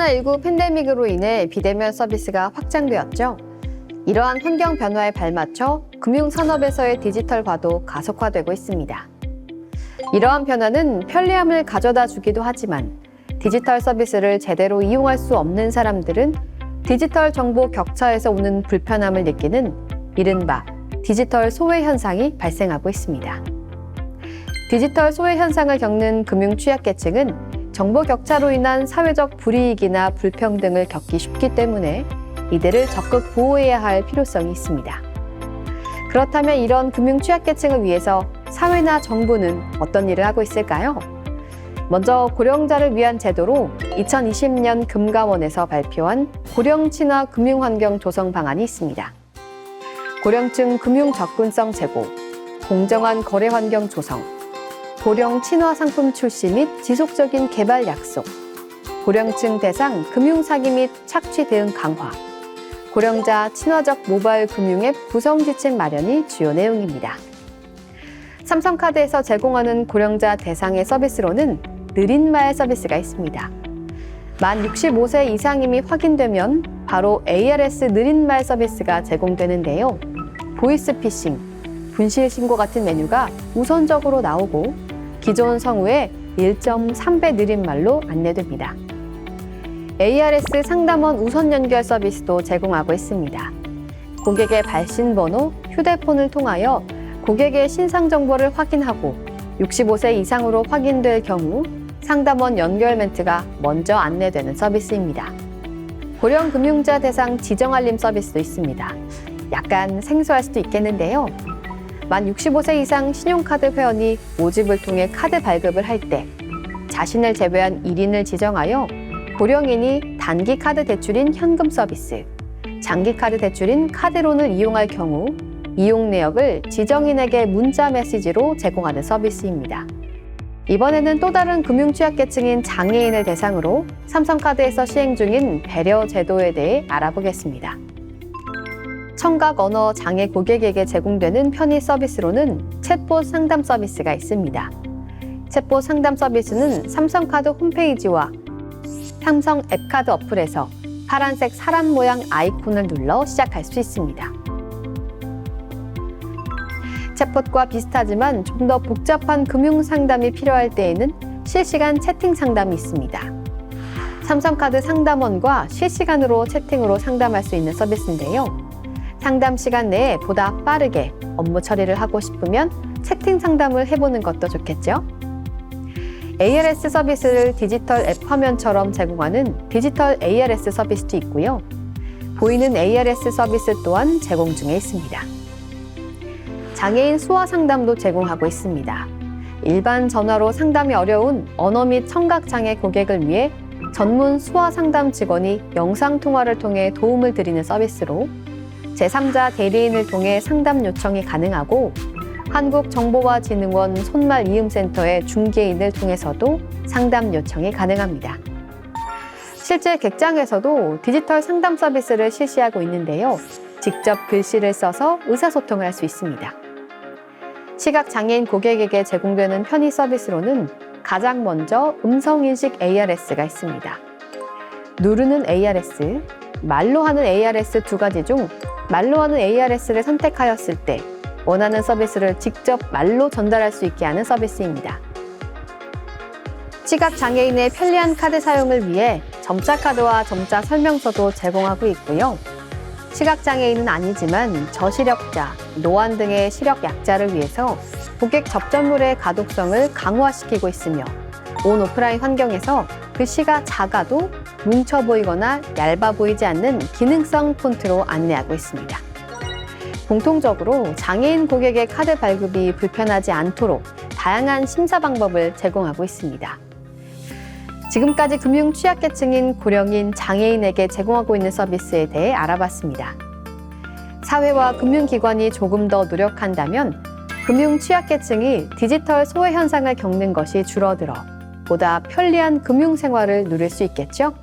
코로나19 팬데믹으로 인해 비대면 서비스가 확장되었죠. 이러한 환경 변화에 발맞춰 금융산업에서의 디지털화도 가속화되고 있습니다. 이러한 변화는 편리함을 가져다 주기도 하지만 디지털 서비스를 제대로 이용할 수 없는 사람들은 디지털 정보 격차에서 오는 불편함을 느끼는 이른바 디지털 소외 현상이 발생하고 있습니다. 디지털 소외 현상을 겪는 금융 취약계층은 정보 격차로 인한 사회적 불이익이나 불평등을 겪기 쉽기 때문에 이들을 적극 보호해야 할 필요성이 있습니다. 그렇다면 이런 금융 취약계층을 위해서 사회나 정부는 어떤 일을 하고 있을까요? 먼저 고령자를 위한 제도로 2020년 금감원에서 발표한 고령 친화 금융 환경 조성 방안이 있습니다. 고령층 금융 접근성 제고, 공정한 거래 환경 조성, 고령 친화 상품 출시 및 지속적인 개발 약속, 고령층 대상 금융 사기 및 착취 대응 강화, 고령자 친화적 모바일 금융 앱 구성 지침 마련이 주요 내용입니다. 삼성카드에서 제공하는 고령자 대상의 서비스로는 느린 말 서비스가 있습니다. 만 65세 이상임이 확인되면 바로 ARS 느린 말 서비스가 제공되는데요. 보이스피싱, 분실 신고 같은 메뉴가 우선적으로 나오고 기존 성우의 1.3배 느린 말로 안내됩니다. ARS 상담원 우선 연결 서비스도 제공하고 있습니다. 고객의 발신 번호, 휴대폰을 통하여 고객의 신상 정보를 확인하고 65세 이상으로 확인될 경우 상담원 연결 멘트가 먼저 안내되는 서비스입니다. 고령 금융자 대상 지정 알림 서비스도 있습니다. 약간 생소할 수도 있겠는데요. 만 65세 이상 신용카드 회원이 모집을 통해 카드 발급을 할 때 자신을 제외한 1인을 지정하여 고령인이 단기 카드 대출인 현금 서비스, 장기 카드 대출인 카드론을 이용할 경우 이용 내역을 지정인에게 문자 메시지로 제공하는 서비스입니다. 이번에는 또 다른 금융 취약계층인 장애인을 대상으로 삼성카드에서 시행 중인 배려 제도에 대해 알아보겠습니다. 청각 언어 장애 고객에게 제공되는 편의 서비스로는 챗봇 상담 서비스가 있습니다. 챗봇 상담 서비스는 삼성카드 홈페이지와 삼성 앱카드 어플에서 파란색 사람 모양 아이콘을 눌러 시작할 수 있습니다. 챗봇과 비슷하지만 좀 더 복잡한 금융 상담이 필요할 때에는 실시간 채팅 상담이 있습니다. 삼성카드 상담원과 실시간으로 채팅으로 상담할 수 있는 서비스인데요. 상담 시간 내에 보다 빠르게 업무 처리를 하고 싶으면 채팅 상담을 해보는 것도 좋겠죠. ARS 서비스를 디지털 앱 화면처럼 제공하는 디지털 ARS 서비스도 있고요. 보이는 ARS 서비스 또한 제공 중에 있습니다. 장애인 수화 상담도 제공하고 있습니다. 일반 전화로 상담이 어려운 언어 및 청각 장애 고객을 위해 전문 수화 상담 직원이 영상 통화를 통해 도움을 드리는 서비스로 제3자 대리인을 통해 상담 요청이 가능하고 한국정보화진흥원 손말 이음센터의 중개인을 통해서도 상담 요청이 가능합니다. 실제 객장에서도 디지털 상담 서비스를 실시하고 있는데요. 직접 글씨를 써서 의사소통을 할 수 있습니다. 시각 장애인 고객에게 제공되는 편의 서비스로는 가장 먼저 음성인식 ARS가 있습니다. 누르는 ARS, 말로 하는 ARS 두 가지 중 말로 하는 ARS를 선택하였을 때 원하는 서비스를 직접 말로 전달할 수 있게 하는 서비스입니다. 시각 장애인의 편리한 카드 사용을 위해 점자 카드와 점자 설명서도 제공하고 있고요. 시각 장애인은 아니지만 저시력자, 노안 등의 시력 약자를 위해서 고객 접점물의 가독성을 강화시키고 있으며 온 오프라인 환경에서 글씨가 작아도 뭉쳐 보이거나 얇아 보이지 않는 기능성 폰트로 안내하고 있습니다. 공통적으로 장애인 고객의 카드 발급이 불편하지 않도록 다양한 심사 방법을 제공하고 있습니다. 지금까지 금융 취약계층인 고령인 장애인에게 제공하고 있는 서비스에 대해 알아봤습니다. 사회와 금융기관이 조금 더 노력한다면 금융 취약계층이 디지털 소외 현상을 겪는 것이 줄어들어 보다 편리한 금융 생활을 누릴 수 있겠죠?